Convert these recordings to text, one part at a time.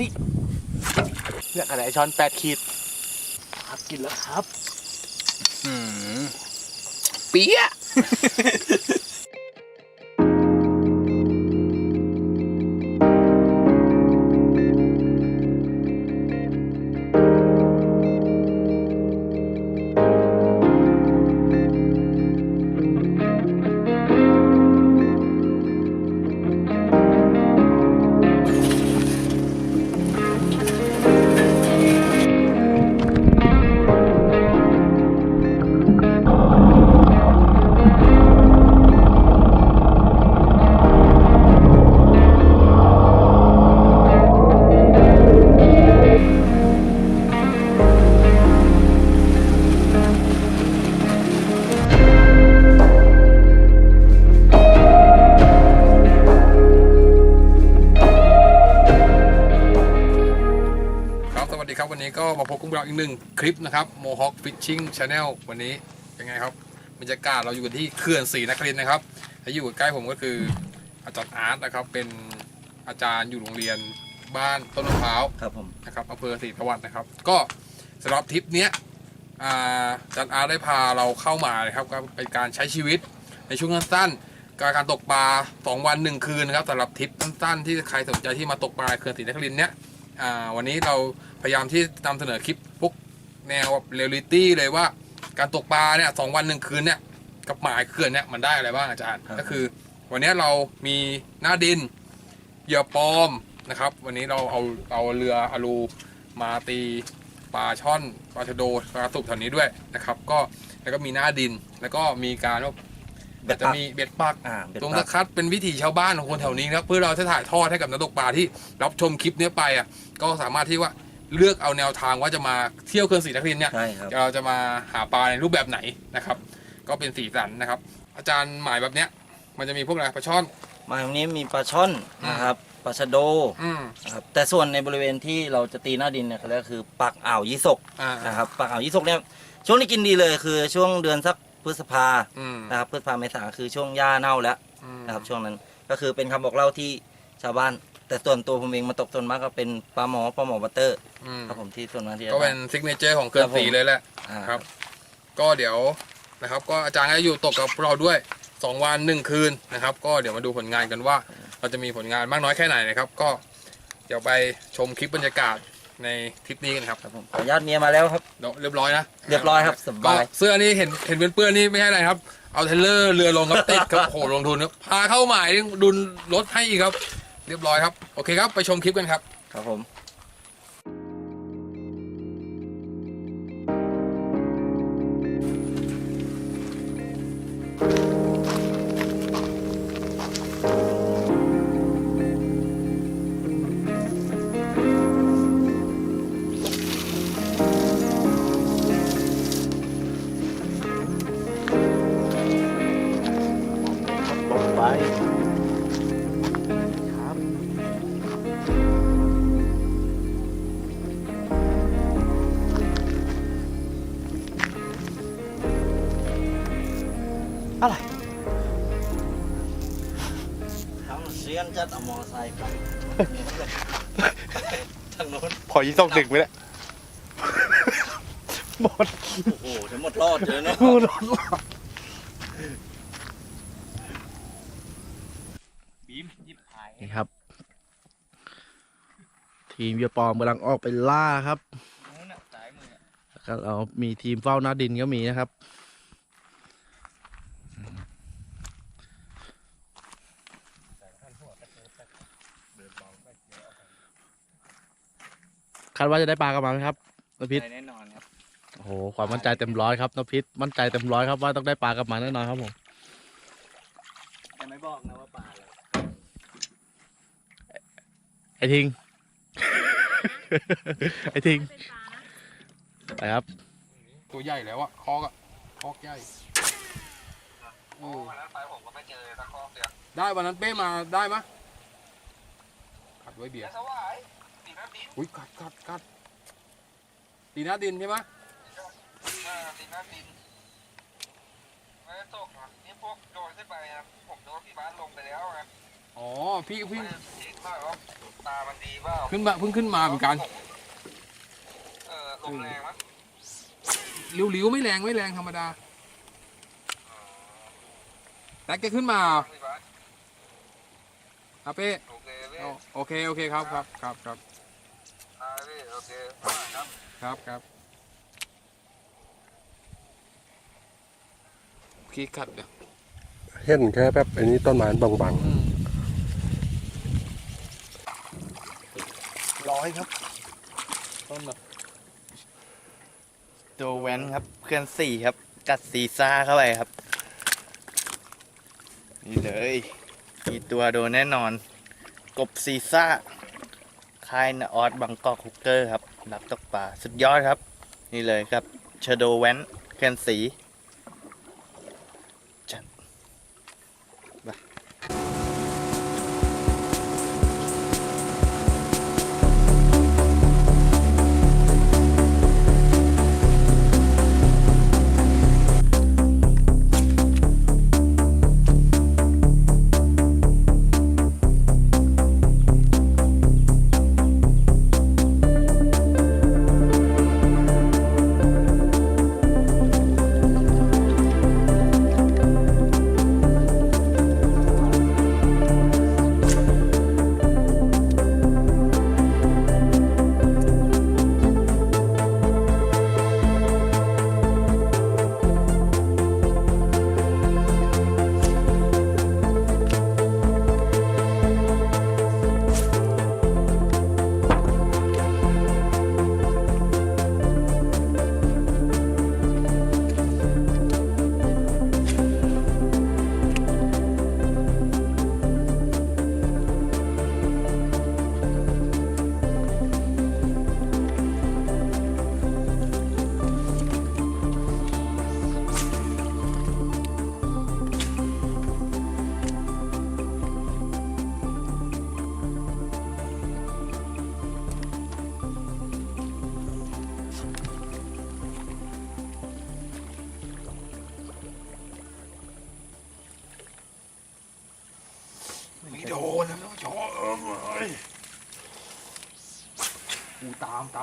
นี่เนี่ยอะไรช้อนแปดขีด ครับกินแล้วครับ อืมเปี้ย เราอีกหนึ่งคลิปนะครับ Mohawk Fishing Channel วันนี้เป็นไงครับบรรยากาศเราอยู่กันที่เขื่อนศรีนครินทร์นะครับและอยู่ใกล้ผมก็คืออาจารย์อาร์ตนะครับ เป็นอาจารย์อยู่โรงเรียนบ้านต้นมะพร้าวครับผมนะครับอำเภอศรีประวัตินะครับ ก็สำหรับทริปเนี้ยอ่าอาจารย์อาร์ตได้พาเราเข้ามานะครับก็เป็นการใช้ชีวิตในช่วงสั้นๆการการตกปลา2วัน1คืนนะครับสำหรับทริปสั้นๆที่ใครสนใจที่มาตกปลาเขื่อนศรีนครินทร์เนี้ยอ่าวันนี้เราพยายามที่นำเสนอคลิป พวกแนวเรียลลิตี้เลยว่า การตกปลาเนี่ยสองวันหนึ่งคืนเนี่ยกับหมายเขื่อนเนี่ยมันได้อะไรบ้างอาจารย์ ก็คือ วันนี้เรามีหน้าดินเหยื่อปลอมนะครับ วันนี้เราเอาเอาเรืออลูมาตีปลาช่อนปลาชะโดปลาสุกแถวนี้ด้วยนะครับ ก็แล้วก็มีหน้าดินแล้วก็มีการว่าเบ็ดจะปักมีเบ็ดปัก อ่าเบ็ดตรงปัตะกคัดเป็นวิถีชาวบ้านของคนแถวนี้นะครับเพื่อเราจะถ่ายทอดให้กับนักตกปลาที่รับชมคลิปเนี้ยไปอะก็สามารถที่ว่า เลือกเอาแนวทางว่าจะมาเที่ยวเขื่อนศรีนครินทร์เนี่ยใช่ครับ เราจะมาหาปลาในรูปแบบไหนนะครับ ก็เป็นสีสันนะครับ อาจารย์หมายแบบเนี้ย มันจะมีพวกอะไรปลาช่อน มาตรงนี้มีปลาช่อนนะครับปลาชะโดอืมนะครับแต่ส่วนในบริเวณที่เราจะตีหน้าดินเนี่ยเขาเรียกคือปากอ่าวยี่สกอ่านะครับปากอ่าวยี่สกเนี่ยช่วงที่กินดีเลยคือช่วงเดือนสักพฤษภาอืมนะครับพฤษภาเมษาคือช่วงหญ้าเน่าแล้วอืมนะครับช่วงนั้นก็คือเป็นคำบอกเล่าที่ชาวบ้าน แต่ส่วนตัวผมเองมาตกส่วนมากก็เป็นปลาหมอปลาหมอบัตเตอร์อืมครับผมที่ส่วนมากที่จะก็เป็นซิกเนเจอร์ของเขื่อนศรีเลยแหละ อ่าครับ ก็เดี๋ยวนะครับ ก็อาจารย์ก็อยู่ตกกับเราด้วย 2 วัน 1 คืนนะครับ ก็เดี๋ยวมาดูผลงานกันว่า เราจะมีผลงานมากน้อยแค่ไหนนะครับ ก็เดี๋ยวไปชมคลิปบรรยากาศในทริปนี้กันครับครับผมขออนุญาตเมียมาแล้วครับ เดี๋ยวเรียบร้อยนะเรียบร้อยครับสก็บาย เสื้อนี่เห็นเห็นเปื้อนๆนี่ไม่ใช่อะไรครับ เอาเทรลเลอร์เรือลงครับติดครับโอ้โหลงทุนครับพาเข้าหมายดุลรถให้อีกครับ เรียบร้อยครับ โอเคครับ ไปชมคลิปกันครับ ครับผม ยี่ต้องดึงไปแล้วหมดโอ้โหทั้งหมดรอดเลยเนาะกูโดนหลอกบีมยิบหายนี่ครับ ทีมเยอปอมกำลังออกไปล่าครับสายมือแล้วก็เรามีทีมเฝ้าหน้าดินก็มีนะครับ คาดว่าจะได้ปลากลับมาไหมครับนพิษแน่นอนครับโอ้โหความมั่นใจเต็มร้อยครับนพิษมั่นใจเต็มร้อยครับว่าต้องได้ปลากลับมาแน่นอนครับผมแต่ไม่บอกนะว่าปลาอะไรไอทิง ไอทิงไปครับ ตัวใหญ่แล้วอะคอกอะคอกใหญ่โอ้วันนั้นไปผมก็ไม่เจอตะคอกเดียวได้วันนั้นเป้มาได้มะขัดไว้เบียเดี๋ยร์วสวายตีน้ำดิน อุ้ยกัดกัดกัดตีหน้าดินใช่ไหมอ่าตีน้ำดินไม่ได้ตกอะนี่พวกโดนขึ้นไปครับผมโดนพี่บ้านลงไปแล้วไงอ๋อพี่พี่มันเห็นมากครับตามันดีเปล่าขึ้นมาเพิ่งขึ้นมาเหมือนกันเออลมแรงมั้ยริ้วๆไม่แรงไม่แรงธรรมดาแต่แกขึ้นมาพี่บาสอาเป้โอเคพี่อ๋อโอเคโอเคครับครับครับครับอ่าพี่ โอเคอ่าครับครับครับขี้ขัดเดี๋ยวเห็นแค่แบบอันนี้ต้นไม้บางร้อยครับ ต้นแบบตัวแว้นครับเคลื่อนสี่ครับ กัดซีซ่าเข้าไปครับ นี่เลยกี่ตัวโดนแน่นอน กบซีซ่า ค่ายนาออสบังกอกคุกเกอร์ครับ รับตกปลาสุดยอดครับ นี่เลยครับเชโดแว้นเคลื่อนสี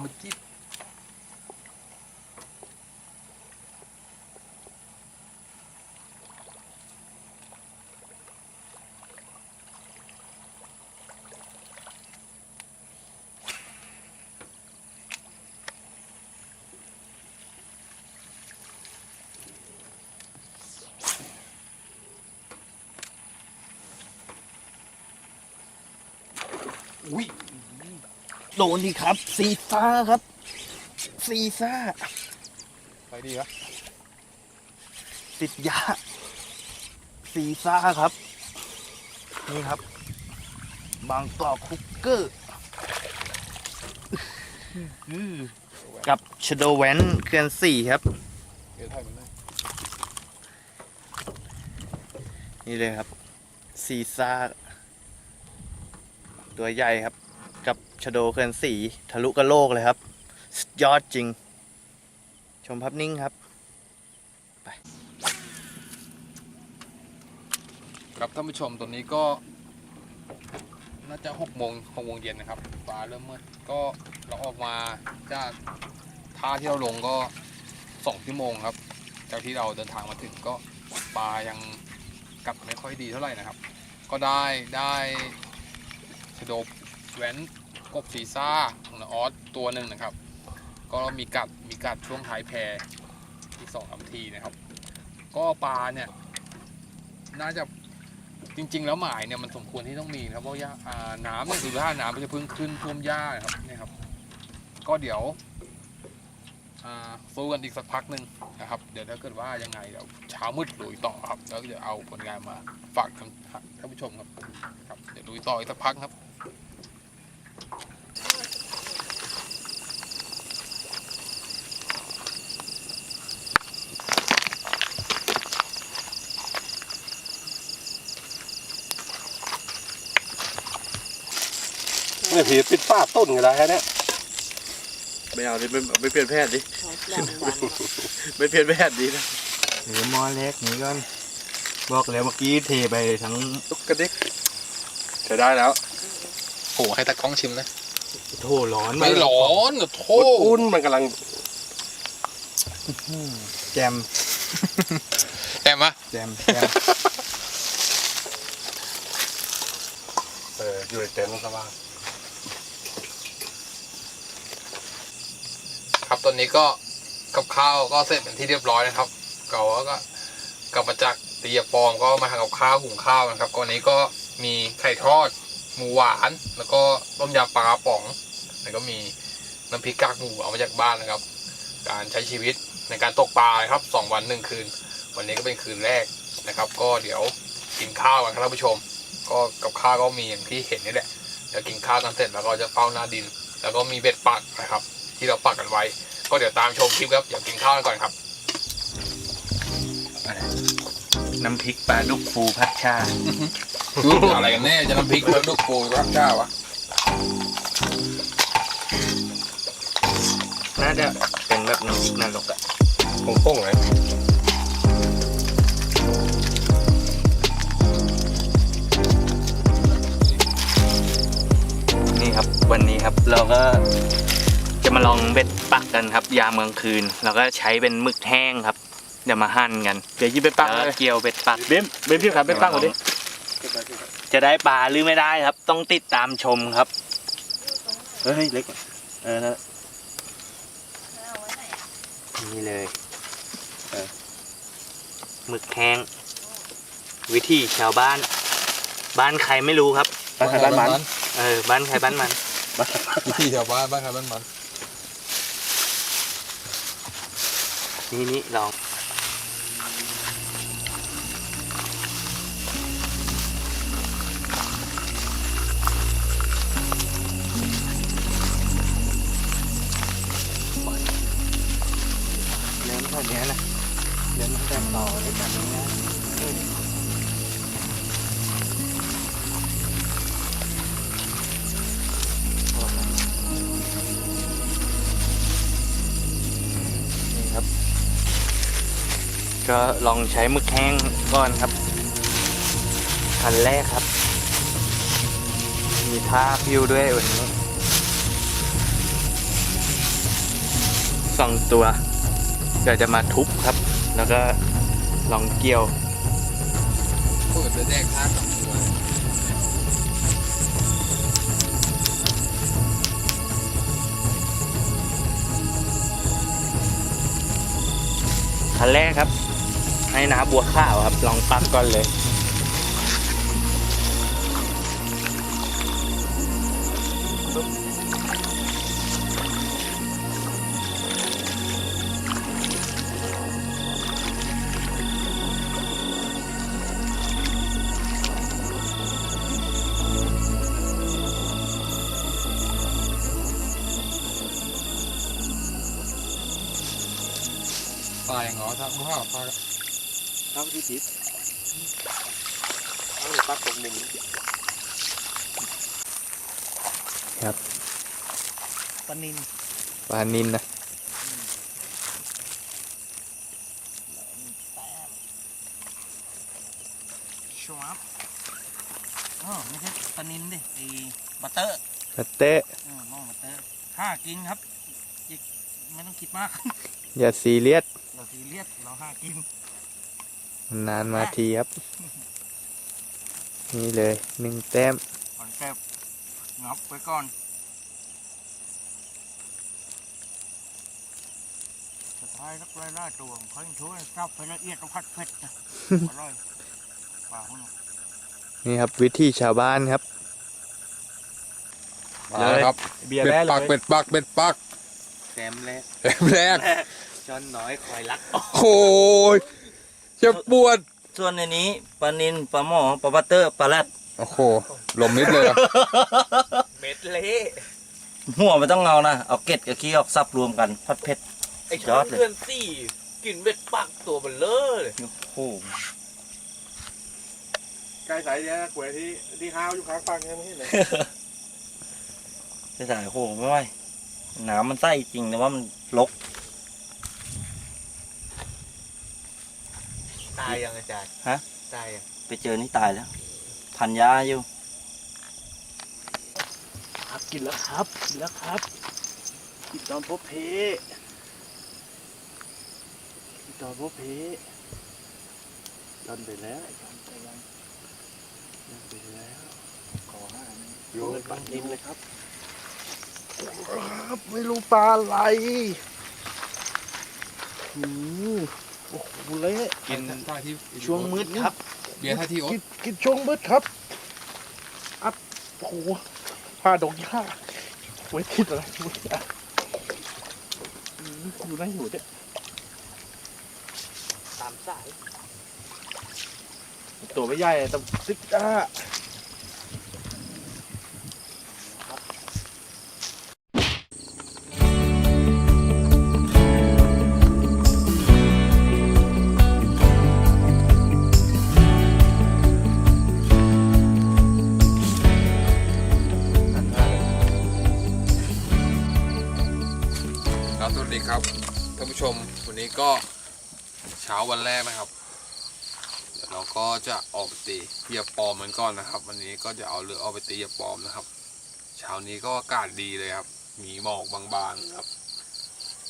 ตามตามมาจิ๊บอุ้ย โดนดีครับ ซีซ่าครับ ซีซ่า ไปดีวะติดยาซีซ่าครับ นี่ครับ บางกอกคุกเกอร์อื้อกับชโดแวนเคลื่อนสี่ครับ เดี๋ยวถ่ายมันเลยนี่เลยครับ ซีซ่า ตัวใหญ่ครับกับ ชโดเคลื่อนสีทะลุกระโลกเลยครับ ยอดจริง ชมภาพนิ่งครับ ไป ครับท่านผู้ชมตอนนี้ก็ น่าจะหกโมงหกโมงเย็นนะครับฟ้าเริ่มมืดก็เราออกมาจากท่าที่เราลงก็สองชั่วโมงครับ จากที่เราเดินทางมาถึงก็ปลายังกลับไม่ค่อยดีเท่าไหร่นะครับ ก็ได้ได้ชโดแหวน กบซีซ่าของนาออสตัวหนึ่งนะครับ ก็มีกัดมีกัดช่วงท้ายแพอีกสองสามทีนะครับ ก็ปลาเนี่ย น่าจะจริง ๆ แล้วหมายเนี่ยมันสมควรที่ต้องมีนะครับเพราะว่าน้ำเนี่ยคือถ้าน้ำมันจะเพิ่งขึ้นท่วมหญ้านะครับนี่ครับ ก็เดี๋ยวอ่าสู้กันอีกสักพักหนึ่งนะครับ เดี๋ยวถ้าเกิดว่ายังไงเดี๋ยวเช้ามืดลุยต่อครับ แล้วเดี๋ยวเอาผลงานมาฝากท่านท่านผู้ชมครับครับ เดี๋ยวลุยต่ออีกสักพักครับ ๆนี่ผีปิดฝ้าต้นก็ได้แค่เนี้ยไม่เอาดิไม่ไม่เปลี่ยนแพทย์ดิไม่เปลี่ยนแพทย์ดีนะหรือมอเล็กนี่ก่อนบอกแล้วเมื่อกี้เทไปทั้งตุกกระดิกจะได้แล้วโอ้ให้ตากล้องชิมนะโถร้อนไม่ร้อนโทษอุ่นมันกำลังแจมแอมอะแจมแจมเอออยู่ในเต็นท์สบาย ครับ ตอนนี้ก็กับข้าวก็เสร็จเป็นที่เรียบร้อยนะครับเก่าก็กลับมาจากตียาปอมก็มาทำกับข้าวหุงข้าวนะครับก่อนนี้ก็มีไข่ทอดหมูหวาน แล้วก็ต้มยำปลากระป๋อง แล้วก็มีน้ำพริกกากหมูเอามาจากบ้านนะครับ การใช้ชีวิตในการตกปลาครับสองวันหนึ่งคืน วันนี้ก็เป็นคืนแรกนะครับ ก็เดี๋ยวกินข้าวกันครับท่านผู้ชม ก็กับข้าวก็มีอย่างที่เห็นนี่แหละเดี๋ยวกินข้าวกันเสร็จแล้วก็จะเฝ้าหน้าดิน แล้วก็มีเบ็ดปักนะครับ ที่เราปักกันไว้ ก็เดี๋ยวตามชมคลิปครับเดี๋ยวกินข้าวกันก่อนครับ น้ำพริกปลาดุกฟูพัดชาอะไรกันแน่จะน้ำพริกแล้วลูกโกยรักเจ้าวะน่าจะเป็นแบบน้ำพริกนรกอะโป่งๆเลยนี่ครับวันนี้ครับเราก็ จะมาลองเบ็ดปักกันครับ ยามกลางคืนเราก็ใช้เป็นหมึกแห้งครับเดี๋ยวมาหั่นกันเดี๋ยวยิบไปปักแล้วเลยเกี่ยวเบ็ดปัก เบมเบมพี่ครับไปปักก่อนดิจะได้ปลาหรือไม่ได้ครับ ต้องติดตามชมครับ เฮ้ยเล็กเออนั่นแหละนี่เลยเออหมึกแห้งวิธีชาวบ้าน บ้านใครไม่รู้ครับ บ้านใครบ้านมันเออบ้านใครบ้านมันวิธีแถวบ้านบ้านใครบ้านมัน นี่นี่ลอง ก็ลองใช้หมึกแห้งก่อนครับอันแรกครับ มีท่าพิวด้วยวันนี้สองตัวเดี๋ยวจะมาทุบครับ แล้วก็ลองเกี่ยวเปิดจะแดกท่ากับตัวคันแรกครับ ให้น้ำบัวข้าวครับ ลองปักก่อนเลยตายอย่างหรอท่าข้าวท่า ครับที่ติดเอาปักตรงมุมปนินปลานินนะชวับอ๋อไม่ใช่ปลานินดิไอ้บัตเตอร์สเต๊ะเออน้องบัตเตอร์ห้ากินครับอีกไม่ต้องคิดมาก อย่าซีเรียสเราซีเรียสเราห้ากิน นานมาทีครับ นี่เลยหนึ่งแต้มก่อนแซ่บงับไว้ก่อนสุดท้ายรักไร้ล่าตัวเขายังช่วยซับไปละเอียดต้องพัดเผ็ดนะอร่อยปากมันนี่ครับวิธีชาวบ้านครับมาแล้วครับเบียร์เบ็ดแร่เลปักยเบ็ดปักเบ็ดปักแซมแรกแรกแรกจอนน้อยคอยรัก โอ้ย จะปวด ส่วนในนี้ปลานินปลาหมอปลาบัตเตอร์ปลาแรดโอ้โหลมนิดเลยอะเม็ดเละหัวไม่ต้องเอานะ เอาเกล็ดกับขี้ออกซับรวมกันพัดเผ็ดไอ้ยอดเลย เพื่อนสี่กินเบ็ดปักตัวมันเลอะเลยโอ้โหใกล้สายเนี่ยกล้วยที่ที่ห้าวอยู่ข้างฟังยังไม่เห็นเลยจะถ่ายโอ้โหไม่ไหวน้ำมันใสจริงแต่ว่ามันลก ตายยังอาจารย์ฮะ ตายยังไปเจอนี่ตายแล้วทันยาอยู่ ครับกินแล้วครับกินแล้วครับกินตอนพบเพกินตอนพบเพยันไปแล้วยันไปแล้วยันไปแล้วขอห้านี่โยนปักดินเลยครับครับไม่รู้ปลาอะไรอืม โอ้โหเละกินท่าที่ช่วงมืดครับ เบียร์ท่าที่โอ๊กิตนกินช่วงมืดครับอัดโอ้โหผ้าดอกหญ้าไว้คิดอะไรไว้คิดอะไรอืมอยู่ไหนอยู่เนี่ยตามสายตัวไม่ใหญ่แต่ซิกจ้า ชม วันนี้ก็เช้าวันแรกนะครับ เดี๋ยวเราก็จะออกไปตีเหยียบปอมเหมือนก่อนนะครับ วันนี้ก็จะเอาเรือออกไปตีเหยียบปอมนะครับ เช้านี้ก็อากาศดีเลยครับ มีหมอกบางๆครับ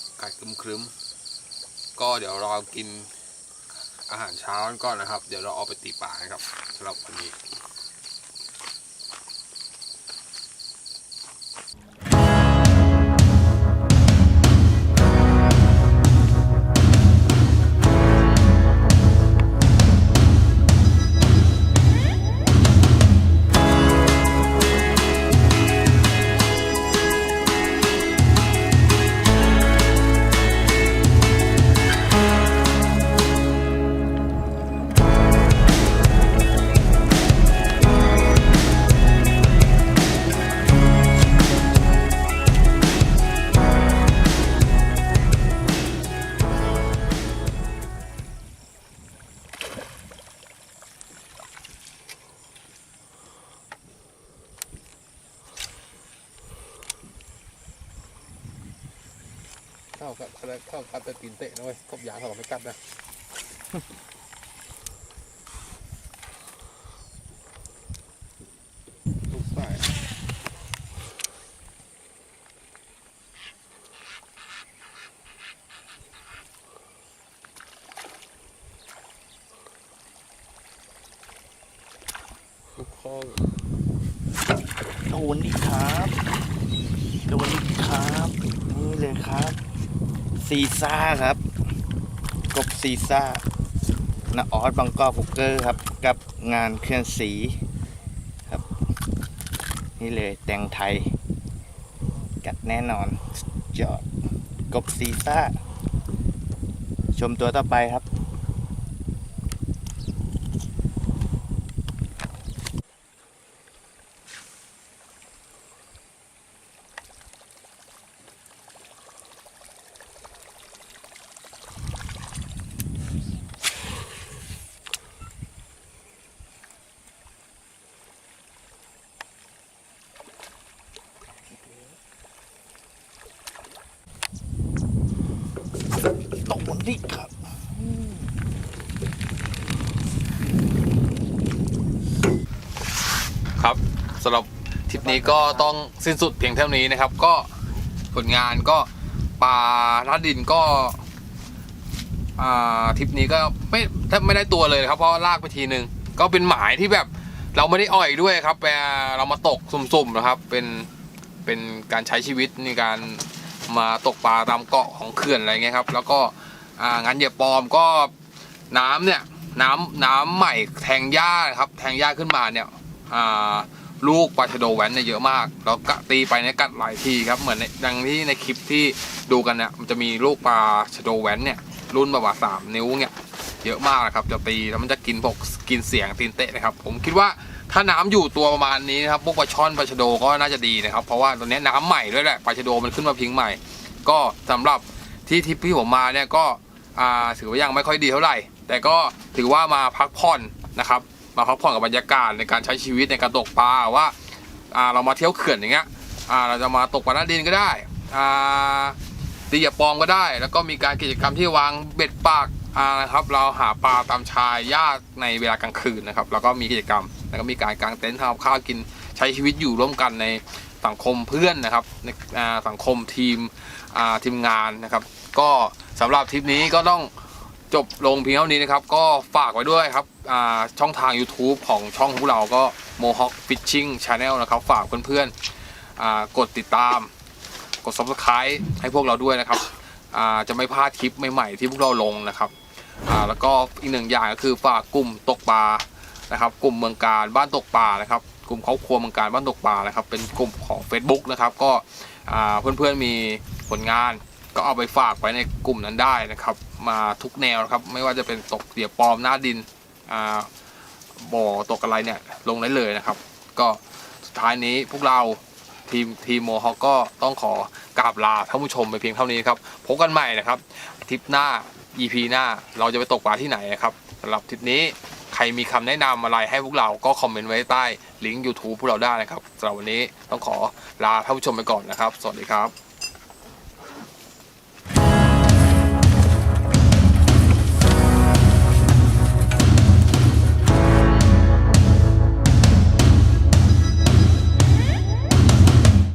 อากาศครึ้มๆก็เดี๋ยวเรากินอาหารเช้ากันก่อนนะครับ เดี๋ยวเราออกไปตีป่านะครับสำหรับวันนี้ เข้ากับเข้ากับแต่ตีนเตะนะเว้ยกบยางเขาไม่กัดนะ ลูกใส่ ลูกข้อ โดนดิครับโดนดิครับ นี่เลยครับ ซีซ่าครับ กบซีซ่านาออสบางกอกฟุกเกอร์ครับ กับงานเคลื่อนสีครับ นี่เลยแตงไทย กัดแน่นอนจอดกบซีซ่า ชมตัวต่อไปครับ โดนดิครับครับสำหรับทริปนี้ก็ต้องสิ้นสุดเพียงเท่านี้นะครับ ก็ผลงานก็ปลาลาดดินก็ทริปนี้ก็ไม่แทบไม่ได้ตัวเลยครับเพราะลากไปทีนึง ก็เป็นหมายที่แบบเราไม่ได้อ่อยด้วยครับแต่เรามาตกสุ่มๆนะครับ เป็นเป็นการใช้ชีวิตในการมาตกปลาตามเกาะของเขื่อนอะไรเงี้ยครับ แล้วก็ อ่างานเหยียบปอมก็น้ำเนี่ยน้ำน้ำใหม่แทงหญ้าครับ แทงหญ้าขึ้นมาเนี่ยอ่าลูกปลาชะโดแวนเนี่ยเยอะมาก แล้วกะตีไปเนี่ยกัดหลายทีครับ เหมือนในดังที่ในคลิปที่ดูกันเนี่ยมันจะมีลูกปลาชะโดแวนเนี่ยรุ่นแบบว่าสามนิ้วเนี่ยเยอะมากนะครับจะตีแล้วมันจะกินพวกกินเสียงตีนเตะนะครับ ผมคิดว่าถ้าน้ำอยู่ตัวประมาณนี้นะครับพวกปลาช่อนปลาชะโดก็น่าจะดีนะครับ เพราะว่าตอนนี้น้ำใหม่ด้วยแหละปลาชะโดมันขึ้นมาพิงใหม่ ก็สำหรับที่ทิปที่ผมมาเนี่ยก็ ถือว่ายังไม่ค่อยดีเท่าไหร่ แต่ก็ถือว่ามาพักผ่อนนะครับ มาพักผ่อนกับบรรยากาศในการใช้ชีวิตในการตกปลาว่าาเรามาเที่ยวเขื่อนอย่างเงี้ยเราจะมาตกปลาหน้าดินก็ได้ตีหยียบปองก็ได้ แล้วก็มีการกิจกรรมที่วางเบ็ดปากนะครับ เราหาปลาตามชายหญ้าในเวลากลางคืนนะครับ แล้วก็มีกิจกรรม แล้วก็มีการกางเต็นท์ทำกับข้าวกินใช้ชีวิตอยู่ร่วมกันในสังคมเพื่อนนะครับในสังคมทีมทีมงานนะครับ ก็สำหรับทริปนี้ก็ต้องจบลงเพียงเท่านี้นะครับ ก็ฝากไว้ด้วยครับช่องทาง YouTube ของช่องพวกเราก็ Mohawk Fishing Channel นะครับ ฝากเพื่อนๆกดติดตาม กด subscribe ให้พวกเราด้วยนะครับจะไม่พลาดคลิปใหม่ๆที่พวกเราลงนะครับแล้วก็อีกหนึ่งอย่างก็คือฝากกลุ่มตกปลา นะครับกลุ่มเมืองการบ้านตกปลานะครับกลุ่มครอบครัวเมืองการบ้านตกปลานะครับเป็นกลุ่มของ Facebook นะครับก็เพื่อนๆมีผลงานก็เอาไปฝากไว้ในกลุ่มนั้นได้นะครับ มาทุกแนวนะครับไม่ว่าจะเป็นตกเดี่ยวปลอมหน้าดินบ่อตกอะไรเนี่ยลงได้เลยนะครับ ก็สุดท้ายนี้พวกเราทีมทีมโมฮอก็ต้องขอกราบลาท่านผู้ชมไปเพียงเท่านี้ครับพบกันใหม่นะครับทริปหน้า EP หน้าเราจะไปตกปลาที่ไหนนะครับสำหรับทริปนี้ รมีคำแนะนำอะไรให้พวกเราก็คอมเมนต์ไว้ใต้ลิงก์ YouTube พวกเราได้นะครับสำหรับวันนี้ต้องขอลาท่านผู้ชมไปก่อนนะครับ สวัสดีครับ